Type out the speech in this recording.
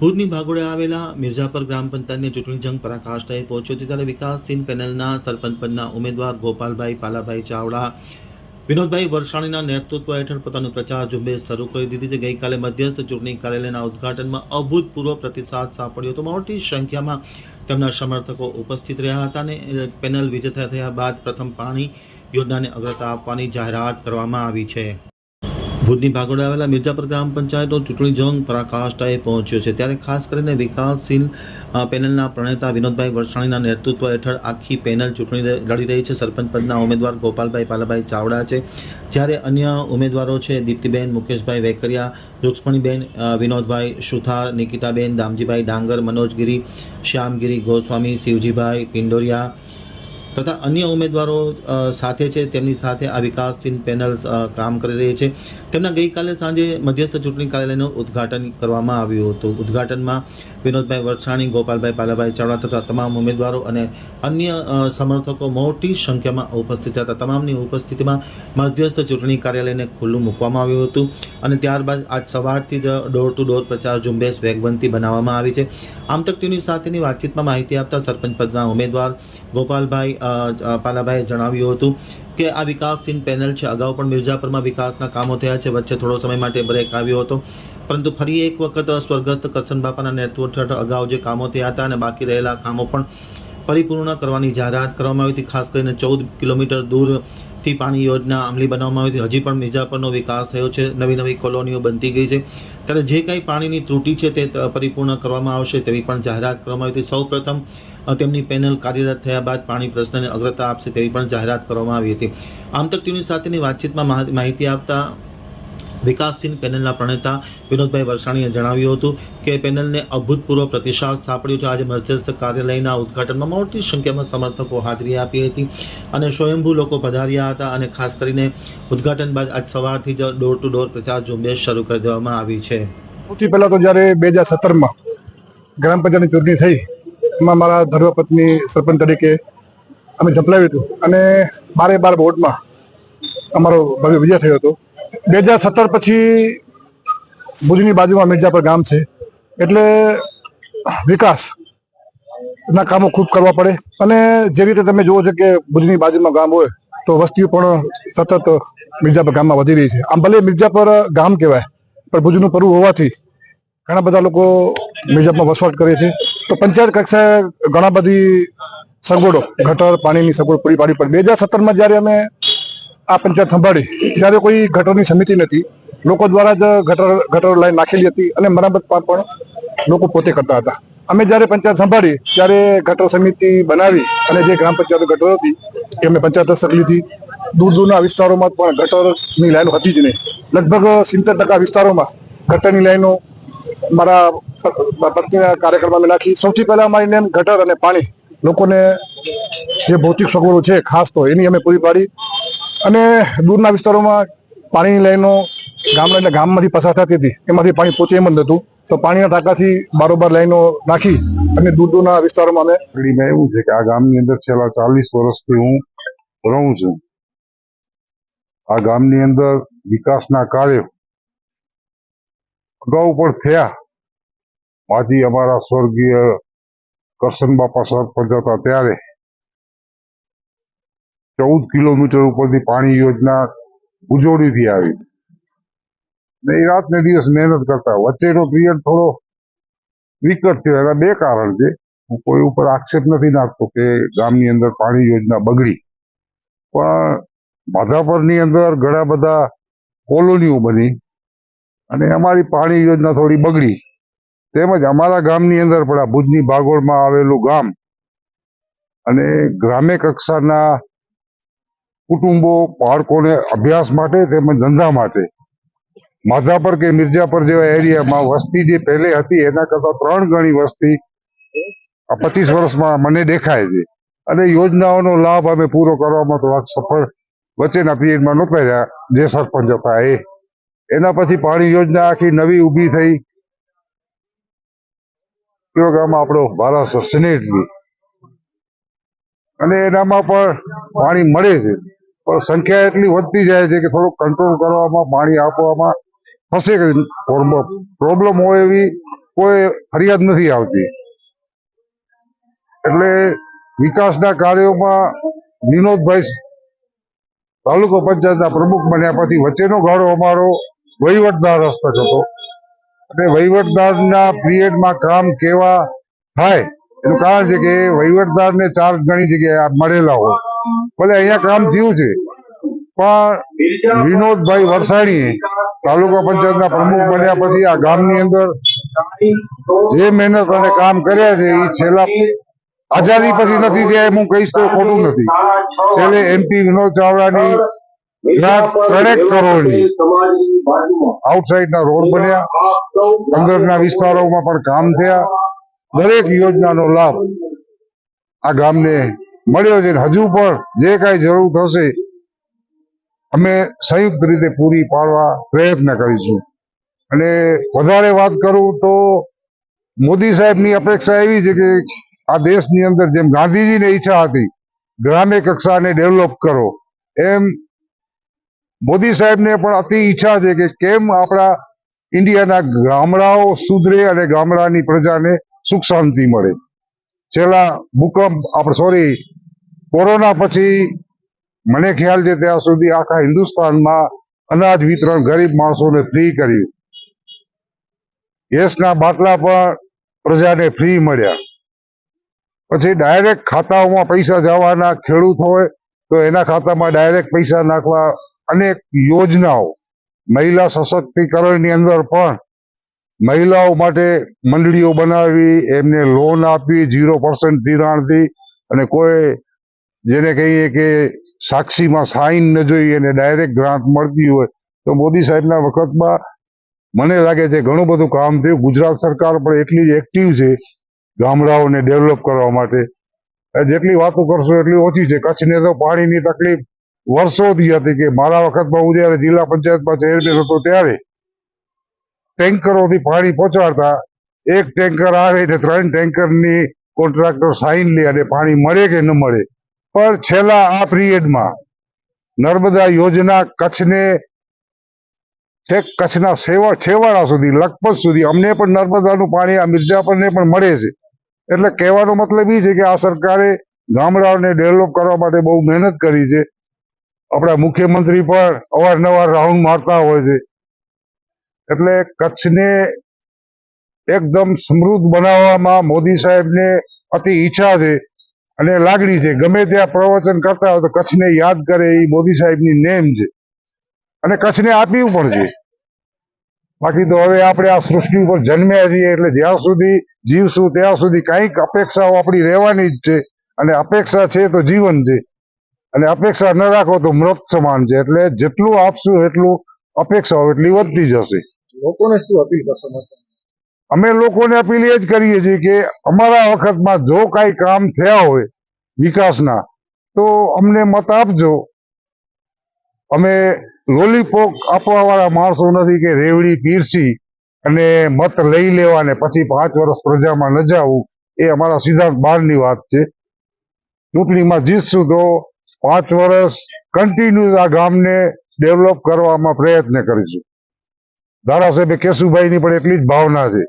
ભુજની ભાગોળે આવેલા મિર્ઝાપર ગ્રામ પંચાયતની ચૂંટણી જંગ પરાકાષ્ઠાએ પહોંચ્યો છે ત્યારે વિકાસશીલ પેનલના સરપંચ પદના ઉમેદવાર ગોપાલભાઈ પાલાભાઈ ચાવડા, વિનોદભાઈ વરસાણીના નેતૃત્વ હેઠળ પોતાનું પ્રચાર ઝુંબેશ શરૂ કરી દીધી છે. ગઈકાલે મધ્યસ્થ ચૂંટણી કાર્યાલયના ઉદ્ઘાટનમાં અભૂતપૂર્વ પ્રતિસાદ સાંપડ્યો હતો. મોટી સંખ્યામાં તેમના સમર્થકો ઉપસ્થિત રહ્યા હતા અને પેનલ વિજેતા થયા બાદ પ્રથમ પાણી યોજનાને અગ્રતા આપવાની જાહેરાત કરવામાં આવી છે. ભુજની ભાગોળે આવેલા મિર્જાપર ગ્રામ પંચાયતો ચૂંટણી જંગ પરાકાષ્ઠાએ પહોંચ્યો છે. ત્યારે ખાસ કરીને વિકાસશીલ પેનલના પ્રણેતા વિનોદભાઈ વરસાણીના નેતૃત્વ હેઠળ આખી પેનલ ચૂંટણી લડી રહી છે. સરપંચ પદના ઉમેદવાર ગોપાલભાઈ પાલાભાઈ ચાવડા છે. જ્યારે અન્ય ઉમેદવારો છે, દીપ્તિબેન, મુકેશભાઈ વેકરિયા, રૂક્ષ્મણીબેન વિનોદભાઈ સુથાર, નિકિતાબેન, દામજીભાઈ ડાંગર, મનોજગીરી, શ્યામગીરી ગોસ્વામી, શિવજીભાઈ પિંડોરિયા તથા અન્ય ઉમેદવારો સાથે છે, તેમની સાથે આ વિકાસશીલ પેનલ કામ કરી રહી છે. તેમના ગઈકાલે સાંજે મધ્યસ્થ ચૂંટણી કાર્યાલયનું ઉદ્ઘાટન કરવામાં આવ્યું હતું. ઉદ્ઘાટનમાં વિનોદભાઈ વરસાણી, ગોપાલભાઈ પાલાભાઈ ચાવડા તથા તમામ ઉમેદવારો અને અન્ય સમર્થકો મોટી સંખ્યામાં ઉપસ્થિત હતા. તમામની ઉપસ્થિતિમાં મધ્યસ્થ ચૂંટણી કાર્યાલયને ખુલ્લું મૂકવામાં આવ્યું હતું અને ત્યારબાદ આજ સવારથી જ ડોર ટુ ડોર પ્રચાર ઝુંબેશ વેગવંતી બનાવવામાં આવી છે. આમ તક ટીવી સાથેની વાતચીતમાં માહિતી આપતા સરપંચ પદના ઉમેદવાર ગોપાલભાઈ પાલાભાઈએ જણાવ્યું હતું કે આ વિકાસશીલ પેનલ છે. અગાઉ પણ મિર્ઝાપુરમાં વિકાસના કામો થયા છે. વચ્ચે થોડો સમય માટે બ્રેક આવ્યો હતો. પરંતુ ફરી એક વખત સ્વર્ગસ્થ કરશન બાપાના નેતૃત્વ હેઠળ અગાઉ જે કામો થયા હતા અને બાકી રહેલા કામો પણ પરિપૂર્ણ કરવાની જાહેરાત કરવામાં આવી હતી. ખાસ કરીને ચૌદ કિલોમીટર દૂરથી પાણી યોજના અમલી બનાવવામાં આવી હતી. હજી પણ મિર્ઝાપરનો વિકાસ થયો છે. નવી નવી કોલોનીઓ બનતી ગઈ છે. ત્યારે જે કાંઈ પાણીની ત્રુટિ છે તે પરિપૂર્ણ કરવામાં આવશે તેવી પણ જાહેરાત કરવામાં આવી હતી. સૌપ્રથમ તેમની પેનલ કાર્યરત થયા બાદ પાણી પ્રશ્નને અગ્રતા આપશે તેવી પણ જાહેરાત કરવામાં આવી હતી. આમ તક ટીવી સાથેની વાતચીતમાં માહિતી આપતા વિકાસશીલ પેનલના પ્રણેતા વિનોદભાઈ વરસાણીએ જણાવ્યું હતું કે પેનલને અભૂતપૂર્વ પ્રતિસાદ સાંપડ્યો છે. આજે મધ્યસ્થ કાર્યાલયના ઉદઘાટનમાં મોટી સંખ્યામાં સમર્થકો હાજરી આપી હતી અને સ્વયંભૂ લોકો પધાર્યા હતા અને ખાસ કરીને ઉદ્ઘાટન બાદ આજ સવારથી જ ડોર ટુ ડોર પ્રચાર ઝુંબેશ શરૂ કરી દેવામાં આવી છે. સૌથી પહેલાં તો જ્યારે બે હજાર સત્તરમાં ગ્રામ પંચાયતની ચૂંટણી થઈ એમાં મારા ધર્મપત્ની સરપંચ તરીકે અમે ઝંપલાવ્યું હતું. અને બારે બાર વોર્ડમાં અમારો ભવ્ય વિજય થયો હતો. બે હજાર સત્તર પછી ભુજની બાજુમાં મિર્જાપર ગામ છે. એટલે વિકાસ ના કામો ખૂબ કરવા પડે. અને જે રીતે તમે જુઓ છો કે ભુજની બાજુમાં ગામ હોય, તો વસ્તીઓ પણ સતત મિર્જાપર ગામમાં વધી રહી છે. આમ ભલે મિર્જાપર ગામ કહેવાય, પણ ભુજનું પરવું હોવાથી ઘણા બધા લોકો મિર્જાપમાં વસવાટ કરે છે. તો પંચાયત કક્ષાએ ઘણા બધી સગવડો, ગટર, પાણીની સગવડ પૂરી પાડી પડી. બે હજાર સત્તરમાં જ્યારે અમે આ પંચાયત સંભાળી, ત્યારે કોઈ ગટરની સમિતિ નથી. લોકો દ્વારા જ ગટર ગટર લાઈન નાખેલી હતી અને મરામત પણ લોકો પોતે કરતા હતા. અમે જ્યારે પંચાયત સંભાળી, ત્યારે ગટર સમિતિ બનાવી અને જે ગ્રામ પંચાયત ગટર હતી, એ અમે પંચાયત દસ્તક લીધી. દૂર દૂરના વિસ્તારોમાં પણ ગટરની લાઈનો હતી જ નહીં. લગભગ સિત્તેર ટકા વિસ્તારોમાં ગટરની લાઈનો મારા પત્નીના કાર્યક્રમમાં નાખી. સૌથી પહેલા અમારી નેમ ગટર અને પાણી. લોકોને જે ભૌતિક સગવડો છે, ખાસ તો એની અમે પૂરી પાડી. અને દૂરના વિસ્તારોમાં પાણીની લાઈનો ગામડા એટલે ગામમાંથી પસાર થતી હતી. એમાંથી પાણી પહોંચે એમ જ નહોતું. તો પાણીના ટાંકાથી બારોબાર લાઈનો નાખી અને દૂર દૂરના વિસ્તારોમાં અમે એવું છે કે આ ગામની અંદર છેલ્લા ચાલીસ વર્ષથી હું રહું છું. આ ગામની અંદર વિકાસના કાર્યો અગાઉ પણ થયા. માજી અમારા સ્વર્ગીય કરશન બાપા સરપંચ હતા ત્યારે. ચૌદ કિલોમીટર ઉપરથી પાણી યોજના ઉજવણીથી આવી. ને એ રાત ને દિવસ મહેનત કરતા. વચ્ચેનો પિરિયડ થોડો વિકટ થયો. એના બે કારણ છે. હું કોઈ ઉપર આક્ષેપ નથી નાખતો કે ગામની અંદર પાણી યોજના બગડી. પણ માધાપરની અંદર ઘણા બધા કોલોનીઓ બની. અને અમારી પાણી યોજના થોડી બગડી. તેમજ અમારા ગામની અંદર પણ ભુજની ભાગોળમાં આવેલું ગામ અને ગ્રામ્ય કક્ષાના કુટુંબો, બાળકોને અભ્યાસ માટે તેમજ ધંધા માટે માધાપર કે મિર્જાપર જેવા એરિયામાં વસ્તી જે પહેલે હતી એના કરતા ત્રણ ગણી વસ્તી પચીસ વર્ષમાં મને દેખાય છે. અને યોજનાઓનો લાભ અમે પૂરો કરવામાં થોડાક સફળ વચ્ચેના પીરિયડમાં નહોતા રહ્યા જે સરપંચ હતા એ. એના પછી પાણી યોજના આખી નવી ઊભી થઈ. ગામ આપણો મહારાષ્ટ્ર સિનેટરી અને એનામાં પણ પાણી મળે છે. પણ સંખ્યા એટલી વધતી જાય છે કે થોડુંક કંટ્રોલ કરવામાં, પાણી આપવામાં ફસે પ્રોબ્લેમ હોય એવી કોઈ ફરિયાદ નથી આવતી. એટલે વિકાસના કાર્યોમાં વિનોદભાઈ તાલુકા પંચાયતના પ્રમુખ બન્યા પછી વચ્ચેનો ગાળો અમારો વહીવટદાર હસ્તક હતો. અને વહીવટદારના પિરિયડમાં કામ કેવા થાય, એનું કારણ છે કે વહીવટદારને ચાર ઘણી જગ્યાએ મળેલા હોય. ભલે અહીંયા કામ થયું છે, પણ વિનોદભાઈ વરસાણીએ તાલુકા પંચાયતના પ્રમુખ બન્યા પછી આ ગામની અંદર જે મહેનત અને કામ કર્યા છે એ છેલ્લા આઝાદી પછી નથી થયા હું કહીશ તો ખોટું નથી. છેલ્લે એમપી વિનોદ ચાવડાની ગ્રાન્ટ ત્રણેક કરોડની આઉટસાઇડના રોડ બન્યા. અંદરના વિસ્તારોમાં પણ કામ થયા. દરેક યોજનાનો લાભ આ ગામને મળ્યો છે હજુ પણ જે કાંઈ જરૂર થશે અમે સંયુક્ત રીતે પૂરી પાડવા પ્રયત્ન કરીશું. અને વધારે વાત કરું તો મોદી સાહેબની અપેક્ષા એવી છે કે આ દેશની અંદર જેમ ગાંધીજીને ઈચ્છા હતી ગ્રામ્ય કક્ષાને ડેવલપ કરો એમ મોદી સાહેબને પણ અતિ ઈચ્છા છે કે કેમ આપણા ઇન્ડિયાના ગામડાઓ સુધરે અને ગામડાની પ્રજાને સુખ શાંતિ મળે. છેલ્લા ભૂકંપ આપણે સોરી કોરોના પછી મને ખ્યાલ છે ત્યાં સુધી આખા હિન્દુસ્તાનમાં અનાજ વિતરણ ગરીબ માણસોને ફ્રી કર્યું. ગેસના બાટલા પણ પ્રજાને ફ્રી મળ્યા. પછી ડાયરેક્ટ ખાતાઓમાં પૈસા જવાના, ખેડૂત હોય તો એના ખાતામાં ડાયરેક્ટ પૈસા નાખવા અનેક યોજનાઓ મહિલા સશક્તિકરણની અંદર પણ મહિલાઓ માટે મંડળીઓ બનાવી, એમને લોન આપી ઝીરો પર્સન્ટ ધિરાણથી અને કોઈ જેને કહીએ કે સાક્ષીમાં સાઈન ન જોઈએ અને ડાયરેક્ટ ગ્રાન્ટ મળતી હોય તો મોદી સાહેબના વખતમાં મને લાગે છે ઘણું બધું કામ થયું. ગુજરાત સરકાર પણ એટલી જ એક્ટિવ છે ગામડાઓને ડેવલપ કરવા માટે. જેટલી વાતો કરશો એટલી ઓછી છે. કચ્છને તો પાણીની તકલીફ વર્ષોથી હતી કે મારા વખતમાં હું જયારે જિલ્લા પંચાયતમાં ચેરમેન હતો ત્યારે ટેન્કરોથી પાણી પહોંચાડતા એક ટેન્કર આવે ને ત્રણ ટેન્કરની કોન્ટ્રાક્ટર સાઈન લે અને પાણી મળે કે ન મળે. પણ છેલ્લા આ પીરિયડમાં નર્મદા યોજના કચ્છને છેક કચ્છના સેવા છેવાડા સુધી, લખપત સુધી અમને પણ નર્મદાનું પાણી, આ મિર્જાપરને પણ મળે છે. એટલે કહેવાનો મતલબ એ છે કે આ સરકારે ગામડાઓને ડેવલપ કરવા માટે બહુ મહેનત કરી છે. આપણા મુખ્યમંત્રી પણ અવારનવાર રાઉન્ડ મારતા હોય છે. એટલે કચ્છને એકદમ સમૃદ્ધ બનાવવામાં મોદી સાહેબને અતિ ઈચ્છા છે અને લાગણી છે. ગમે ત્યાં પ્રવચન કરતા હોય તો કચ્છને યાદ કરે એ મોદી સાહેબની નેમ છે. અને કચ્છને આપ્યું પણ છે. બાકી તો હવે આપણે આ સૃષ્ટિ ઉપર જન્મ્યા છીએ એટલે જ્યાં સુધી જીવશું ત્યાં સુધી કંઈક અપેક્ષાઓ આપણી રહેવાની જ છે. અને અપેક્ષા છે તો જીવન છે. અને અપેક્ષા ન રાખો તો મૃત સમાન છે. એટલે જેટલું આપશું એટલું અપેક્ષાઓ એટલી વધતી જશે. લોકોને શું અપીલ કરશો? અમે લોકોને અપીલ એ જ કરીએ છીએ કે અમારા વખતમાં જો કાંઈ કામ થયા હોય વિકાસના તો અમને મત આપજો. અમે લોલીપોપ આપવા વાળા માણસો નથી કે રેવડી પીરસી અને મત લઈ લેવા ને પછી પાંચ વર્ષ પ્રજામાં ન જવું એ અમારા સિદ્ધાંત બહારની વાત છે. ચૂંટણીમાં જીતશું તો પાંચ વર્ષ કન્ટિન્યુ આ ગામને ડેવલપ કરવામાં પ્રયત્ન કરીશું. ધારાસભ્ય કેશુભાઈની પણ એટલી જ ભાવના છે.